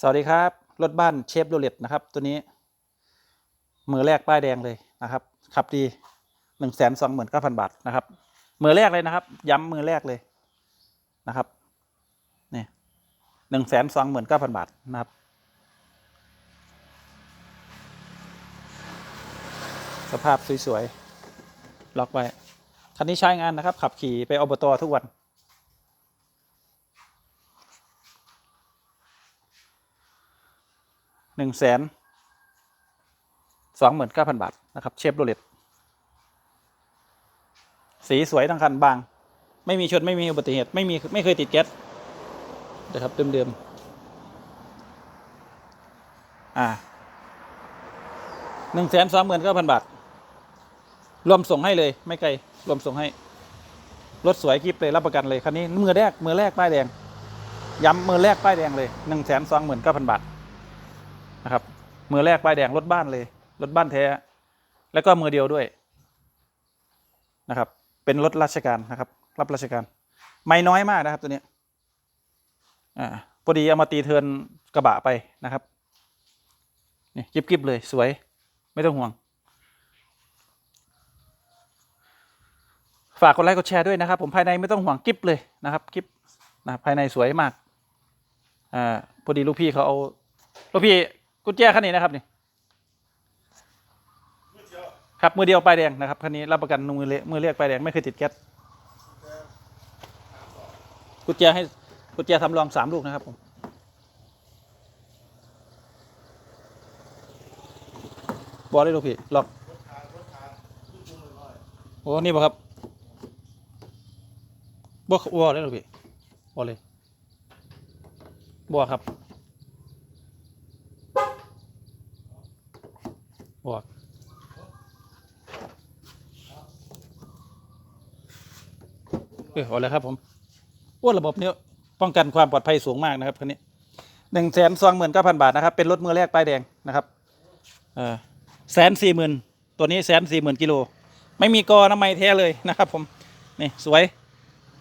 สวัสดีครับ รถบ้านเชฟโรเลตนะครับ ตัวนี้ มือแรกป้ายแดงเลยนะครับ ขับดีหนึ่งแสนสองหมื่นเก้าพันบาทนะครับ มือแรกเลยนะครับ ย้ำมือแรกเลยนะครับนี่หนึ่งแสนสองหมื่นเก้าพันบาทนะครับ สภาพสวยๆล็อกไว้คันนี้ใช้งานนะครับ ขับขี่ไปอบตทุกวัน หนึ่งแสนสองหมื่นเก้าพันบาท นะครับ เชฟโรเลตสีสวยทั้งคันบาง ไม่มีชน ไม่มีอุบัติเหตุ ไม่มีไม่เคยติดแก๊สนะครับเดิมๆอ่าหนึ่งแสนสองหมื่นเก้าพันบาท รวมส่งให้เลย ไม่ไกล รวมส่งให้ รถสวยกิฟเลย รับประกันเลย คันนี้มือแรก มือแรกป้ายแดง ย้ำมือแรกป้ายแดงเลยหนึ่งแสนสองหมื่นเก้าพันบาท นะครับ มือแรกป้ายแดงรถบ้านเลย รถบ้านแท้ แล้วก็มือเดียวด้วยนะครับ เป็นรถราชการนะครับ รับราชการ ไม่น้อยมากนะครับตัวนี้อ่าพอดีเอามาตีเทินกระบะไปนะครับนี่กิบกิบเลยสวย ไม่ต้องห่วง ฝากกดไลค์กดแชร์ด้วยนะครับ ผมภายในไม่ต้องห่วงกิบเลยนะครับกิบนะภายในสวยมากอ่าพอดีลูกพี่เขาเอาลูกพี่ กุญแจคันนี้นะครับนี่ครับมือเดียวป้ายแดงนะครับคันนี้รับประกันมือเละมือเรียกป้ายแดงไม่เคยติดแก๊สกุญแจให้กุญแจทำรองสามลูกนะครับผมบอกเลยลูกพี่ล็อกโอ้นี่บ่ครับบอกบอกเลยลูกพี่บอกเลยบอครับ บวกเออเอาเลยครับผมโอ้ระบบนี้ป้องกันความปลอดภัยสูงมากนะครับคันนี้หนึ่งแสนสองหมื่นเก้าพันบาทนะครับ เป็นรถมือแรกป้ายแดงนะครับเออแสนสี่หมื่นตัวนี้แสนสี่หมื่นกิโล ไม่มีกอน้ำไม้แท้เลยนะครับ ผมนี่สวย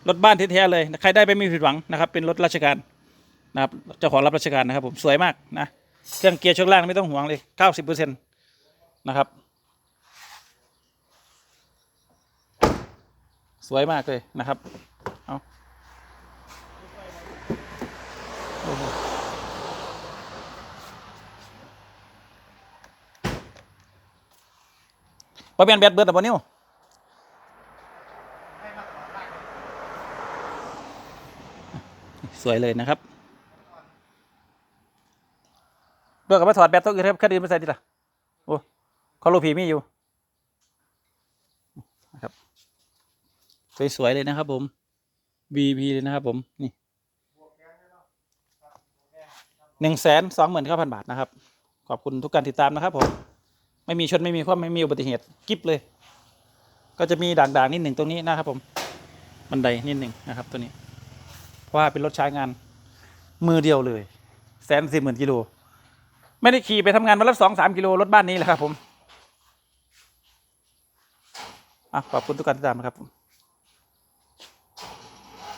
รถบ้านแท้ๆเลย ใครได้ไปไม่ผิดหวังนะครับ เป็นรถราชการนะครับเจ้าของรับราชการนะครับ ผมสวยมากนะเครื่องเกียร์ช่วงล่างไม่ต้องห่วงเลยเก้าสิบเปอร์เซ็นต์ นะครับ สวยมากเลยนะครับ เอาโอ้โหปเปลี่ยนแบตเบิร์ดอะบอนิวสวยเลยนะครับเบิกกับมาถอดแบตตัวอื่นครับแค่ดีนมาใส่ดีละโอ้ เขาโลพีมีอยู่นะครับสวยๆเลยนะครับผม VP เลยนะครับผม นี่หนึ่งแสนสองหมื่นเก้าพันบาทนะครับ ขอบคุณทุกการติดตามนะครับผม ไม่มีชนไม่มีความไม่มีอุบัติเหตุกิฟเลย ก็จะมีด่างๆนิดหนึ่งตรงนี้นะครับผม บันไดนิดหนึ่งนะครับตัวนี้ เพราะว่าเป็นรถใช้งานมือเดียวเลยแสนสี่หมื่นกิโล ไม่ได้ขี่ไปทำงานวันละสองสามกิโลรถบ้านนี้แหละครับผมอะ ขอบคุณทุกการติดตามนะครับ